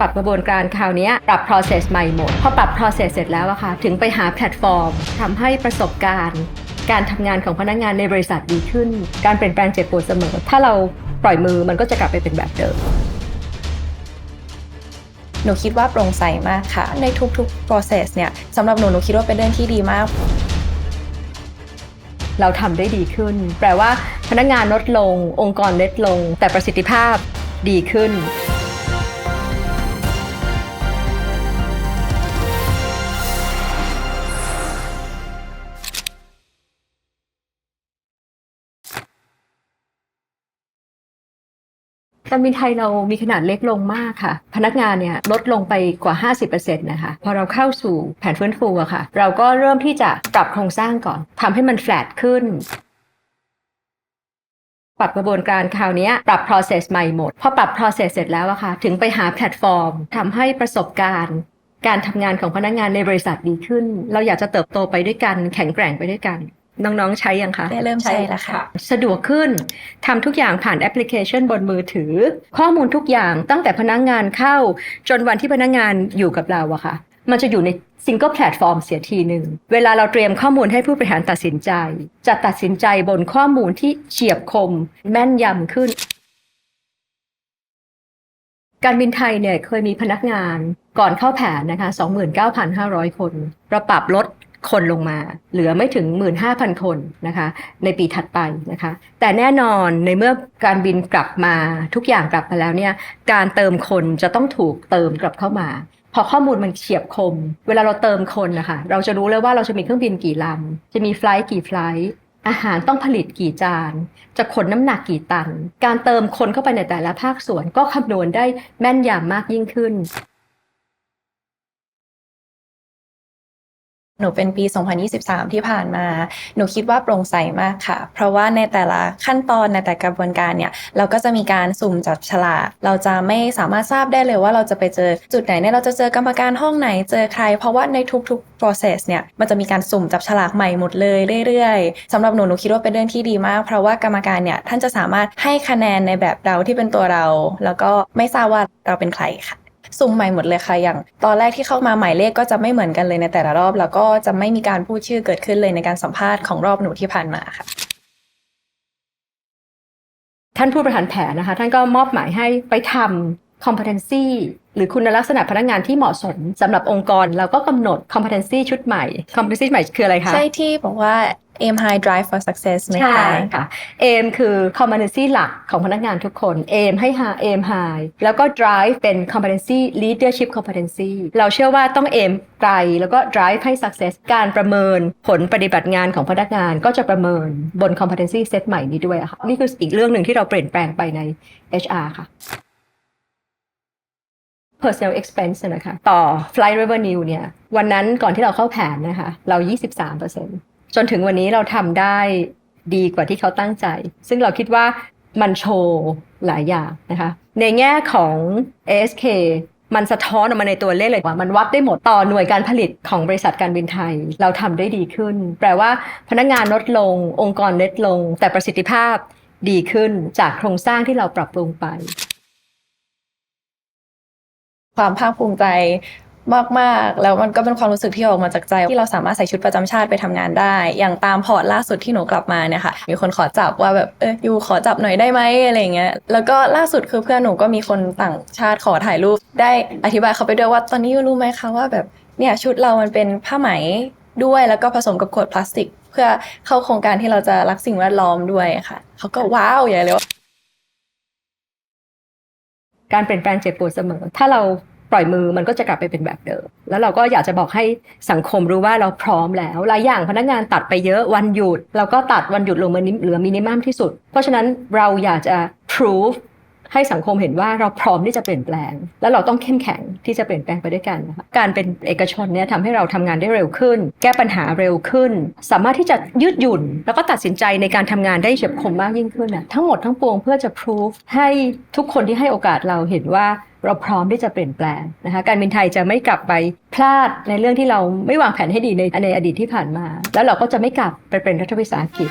ปรับกระบวนการคราวนี้ปรับ process ใหม่หมด พอปรับ process เสร็จแล้วอะค่ะ ถึงไปหาแพลตฟอร์มทำให้ประสบการณ์ การทำงานของพนักงานในบริษัทดีขึ้น การเปลี่ยนแปลงเจ็บปวดเสมอ ถ้าเราปล่อยมือมันก็จะกลับไปเป็นแบบเดิมหนูคิดว่าโปร่งใสมากค่ะ ในทุกๆ process เนี่ยสำหรับหนูหนูคิดว่าเป็นเรื่องที่ดีมาก เราทำได้ดีขึ้น แปลว่าพนักงานลดลง องค์กรลดลง แต่ประสิทธิภาพดีขึ้น การบินไทยเรามีขนาดเล็กลงมากค่ะ พนักงานเนี่ยลดลงไปกว่า 50%นะคะพอเราเข้าสู่แผนฟื้นฟูอะค่ะ เราก็เริ่มที่จะปรับโครงสร้างก่อนทำให้มันแฟลตขึ้นปรับกระบวนการคราวนี้ปรับ process ใหม่หมด พอปรับ process เสร็จแล้วอะค่ะ ถึงไปหาแพลตฟอร์มทำให้ประสบการณ์ การทำงานของพนักงานในบริษัทดีขึ้น เราอยากจะเติบโตไปด้วยกัน แข็งแกร่งไปด้วยกัน น้องๆใช้ยังคะ ได้เริ่มใช้แล้วค่ะ สะดวกขึ้นทำทุกอย่างผ่านแอปพลิเคชันบนมือถือ ข้อมูลทุกอย่างตั้งแต่พนักงานเข้า จนวันที่พนักงานอยู่กับเราอะค่ะ มันจะอยู่ในซิงเกิลแพลตฟอร์มเสียทีหนึ่ง เวลาเราเตรียมข้อมูลให้ผู้บริหารตัดสินใจ จะตัดสินใจบนข้อมูลที่เฉียบคม แม่นยำขึ้น การบินไทยเนี่ยเคยมีพนักงานก่อนเข้าแผนนะคะ 29,500 คนเราปรับลด คนลงมา เหลือไม่ถึง 15,000 คนนะคะ ในปีถัดไปนะคะ แต่แน่นอนในเมื่อการบินกลับมาทุกอย่างกลับมาแล้วเนี่ยการเติมคนจะต้องถูกเติมกลับเข้ามา พอข้อมูลมันเฉียบคม เวลาเราเติมคนนะคะเราจะรู้เลยว่าเราจะมีเครื่องบินกี่ลำจะมีไฟล์กี่ไฟล์อาหารต้องผลิตกี่จาน จะขนน้ำหนักกี่ตัน การเติมคนเข้าไปในแต่ละภาคส่วนก็คำนวณได้แม่นยำมากยิ่งขึ้น หนูเป็นปี 2023 ที่ผ่านมา หนูคิดว่าโปร่งใสมากค่ะ เพราะว่าในแต่ละขั้นตอนในแต่กระบวนการเนี่ย เราก็จะมีการสุ่มจับฉลาก เราจะไม่สามารถทราบได้เลยว่าเราจะไปเจอจุดไหนเนี่ย เราจะเจอกรรมการห้องไหน เจอใคร เพราะว่าในทุก ๆ process เนี่ย มันจะมีการสุ่มจับฉลากใหม่หมดเลยเรื่อยๆสำหรับหนูหนูคิดว่าเป็นเรื่องที่ดีมาก เพราะว่ากรรมการเนี่ย ท่านจะสามารถให้คะแนนในแบบเราที่เป็นตัวเรา แล้วก็ไม่ทราบว่าเราเป็นใครค่ะ สุ่มใหม่หมดเลยค่ะอย่าง ตอนแรกที่เข้ามาหมายเลขก็จะไม่เหมือนกันเลยในแต่ละรอบ แล้วก็จะไม่มีการพูดชื่อเกิดขึ้นเลยในการสัมภาษณ์ของรอบหนูที่ผ่านมาค่ะท่านผู้บริหารแผนนะคะท่านก็มอบหมายให้ไปทำ competency หรือคุณลักษณะพนักงานที่เหมาะสมสำหรับองค์กรเราก็กำหนด competency ชุดใหม่ competency ใหม่คืออะไรคะ ใช่ที่บอกว่า aim high drive for success ไหมใช่ค่ะ aim คือ competency หลักของพนักงานทุกคน aim ให้ high aim high แล้วก็ drive เป็น competency leadership competency เราเชื่อว่าต้อง aim ไกลแล้วก็ drive ให้ success การประเมินผลปฏิบัติงานของพนักงานก็จะประเมินบน competency set ใหม่นี้ด้วยค่ะ นี่คืออีกเรื่องหนึ่งที่เราเปลี่ยนแปลงไปใน HR ค่ะ personal expense นะคะ ต่อ flight revenue เนี่ย วันนั้นก่อนที่เราเข้าแผนนะคะ เรา 23% จนถึงวันนี้เราทำได้ดีกว่าที่เขาตั้งใจ ซึ่งเราคิดว่ามันโชว์หลายอย่างนะคะ ในแง่ของ ASK มันสะท้อนออกมาในตัวเลขเลยว่า มันวัดได้หมดต่อหน่วยการผลิตของบริษัทการบินไทย เราทำได้ดีขึ้น แปลว่าพนักงานลดลง องค์กรลดลง แต่ประสิทธิภาพดีขึ้นจากโครงสร้างที่เราปรับปรุงไป ความภาคภูมิใจ มากๆ แล้วมันก็เป็นความรู้สึกที่ออกมาจากใจ ที่เราสามารถใส่ชุดประจำชาติไปทำงานได้ อย่างตามพอร์ตล่าสุดที่หนูกลับมาเนี่ยค่ะ มีคนขอจับว่าแบบเออยูขอจับหน่อยได้ไหมอะไรเงี้ย แล้วก็ล่าสุดคือเพื่อนหนูก็มีคนต่างชาติขอถ่ายรูป ได้อธิบายเขาไปด้วยว่าตอนนี้ยูรู้ไหมคะว่าแบบเนี่ยชุดเรามันเป็นผ้าไหมด้วยแล้วก็ผสมกับขวดพลาสติก เพื่อเข้าโครงการที่เราจะรักสิ่งแวดล้อมด้วยค่ะเขาก็ว้าวใหญ่เลยว่าการเปลี่ยนแปลงเจ็บปวดเสมอ ถ้าเรา ปล่อยมือมันก็จะกลับไปเป็นแบบเดิม แล้วเราก็อยากจะบอกให้สังคมรู้ว่าเราพร้อมแล้วหลายอย่างพนักงานตัดไปเยอะวันหยุด เราก็ตัดวันหยุดลงมานิเหลือมินิมัมที่สุด เพราะฉะนั้นเราอยากจะ prove ให้สังคมเห็นว่าเราพร้อมที่จะเปลี่ยนแปลง แล้วเราต้องเข้มแข็งที่จะเปลี่ยนแปลงไปด้วยกันนะคะการเป็นเอกชนเนี่ยทำให้เราทำงานได้เร็วขึ้น แก้ปัญหาเร็วขึ้น สามารถที่จะยืดหยุ่น แล้วก็ตัดสินใจในการทำงานได้เฉียบคมมากยิ่งขึ้นนะทั้งหมดทั้งปวงเพื่อจะ prove ให้ทุกคนที่ให้โอกาสเราเห็นว่า เราพร้อมที่จะเปลี่ยนแปลงนะคะการบินไทยจะไม่กลับไปพลาดในเรื่องที่เราไม่วางแผนให้ดีในในอดีตที่ผ่านมา แล้วเราก็จะไม่กลับไปเป็นรัฐวิสาหกิจ